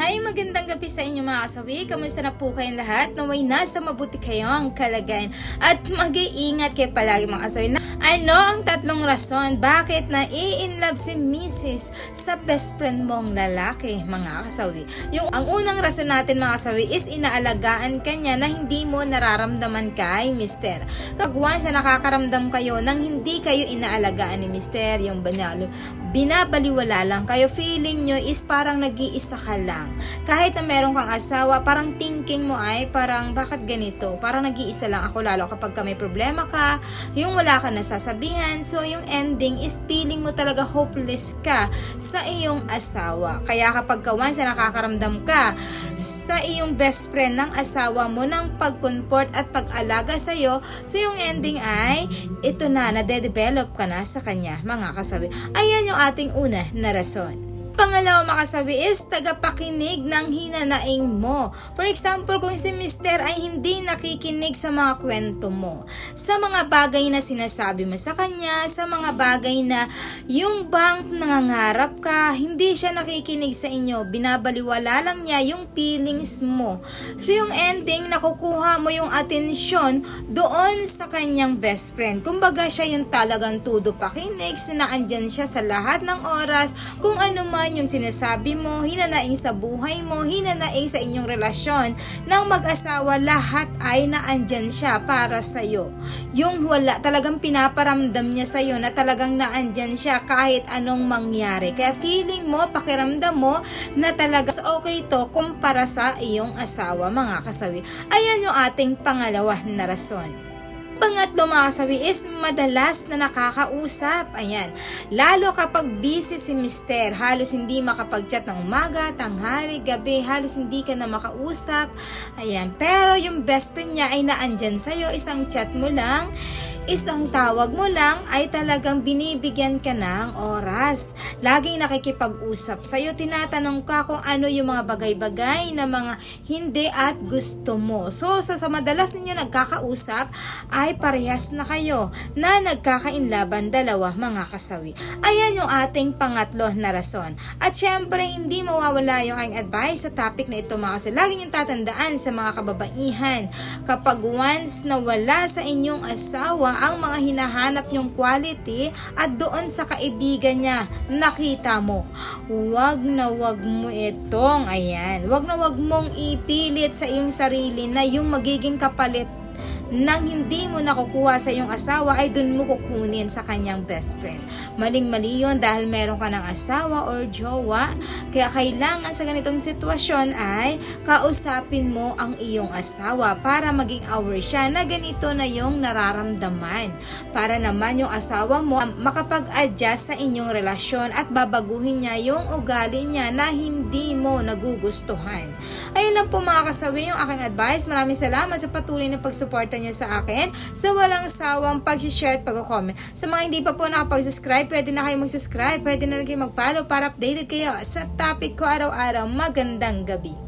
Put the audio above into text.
Hi, magandang gabi sa inyo mga kasawi. Kamusta na po kayong lahat? Naway nasa mabuti kayong kalagayan. At mag-iingat kayo palagi mga kasawi. Ano ang tatlong rason bakit na i-inlove si Mrs. sa best friend mong lalaki mga kasawi? Yung, ang unang rason natin mga kasawi is inaalagaan ka niya na hindi mo nararamdaman kay Mr. Kagwan sa nakakaramdam kayo nang hindi kayo inaalagaan ni Mr. Yung banalo, binabaliwala lang kayo. Feeling nyo is parang nag-iisa ka lang. Kahit na meron kang asawa, parang thinking mo ay parang bakit ganito? Parang nag-iisa lang ako lalo kapag ka may problema ka, yung wala ka nasasabihan. So yung ending is feeling mo talaga hopeless ka sa iyong asawa. Kaya kapag ka once na nakakaramdam ka sa iyong best friend ng asawa mo ng pag-comfort at pag-alaga sa iyo, so yung ending ay ito na, nade-develop ka na sa kanya, mga kasabi. Ayan yung ating una na rason. Pangalawa makasabi is tagapakinig ng hinanaing mo. For example, kung si Mister ay hindi nakikinig sa mga kwento mo, sa mga bagay na sinasabi mo sa kanya, sa mga bagay na yung bang nangangarap ka, hindi siya nakikinig sa inyo, binabaliwala lang niya yung feelings mo. So yung ending, nakukuha mo yung atensyon doon sa kanyang best friend. Kumbaga siya yung talagang tudo pakinig, sinaandyan siya sa lahat ng oras, kung ano man yung sinasabi mo, hinanaing sa buhay mo, hinanaing sa inyong relasyon ng mag-asawa, lahat ay naandyan siya para sa'yo. Yung wala, talagang pinaparamdam niya sa'yo na talagang naandyan siya kahit anong mangyari. Kaya feeling mo, pakiramdam mo na talaga okay to kumpara sa iyong asawa, mga kasawi. Ayan yung ating pangalawa na rason. Pangatlo mga kasawi is madalas na nakakausap. Ayan. Lalo kapag busy si mister, halos hindi makapag-chat ng umaga, tanghali, gabi, halos hindi ka na makausap. Ayan. Pero yung best friend niya ay naandyan sa'yo, isang chat mo lang, isang tawag mo lang ay talagang binibigyan ka ng oras. Laging nakikipag-usap sa'yo, tinatanong ka kung ano yung mga bagay-bagay na mga hindi at gusto mo. So, sa, sa madalas ninyo nagkakausap, ay parehas na kayo na nagkakainlaban dalawa mga kasawi. Ayan yung ating pangatlo na rason. At syempre, hindi mawawala yung aking advice sa topic na ito mga kasawi. Laging yung tatandaan sa mga kababaihan. Kapag once na wala sa inyong asawa ang mga hinahanap nyong quality at doon sa kaibigan niya, nakita mo. Huwag na wag mo itong, ayan, wag na wag mong ipilit sa iyong sarili na yung magiging kapalit nang hindi mo nakukuha sa iyong asawa ay dun mo kukunin sa kanyang best friend. Maling-mali yun dahil meron ka ng asawa or jowa. Kaya kailangan sa ganitong sitwasyon ay kausapin mo ang iyong asawa para maging aware siya na ganito na yung nararamdaman. Para naman yung asawa mo makapag-adjust sa inyong relasyon at babaguhin niya yung ugali niya na hindi mo nagugustuhan. Ayun lang po mga kasawi yung aking advice. Maraming salamat sa patuloy na pagsuporta niyo sa akin sa walang sawang pag-share at pag-comment. Sa mga hindi pa po nakapag-subscribe, pwede na kayo mag-subscribe, pwede na kayo mag-follow para updated kayo sa topic ko araw-araw. Magandang gabi.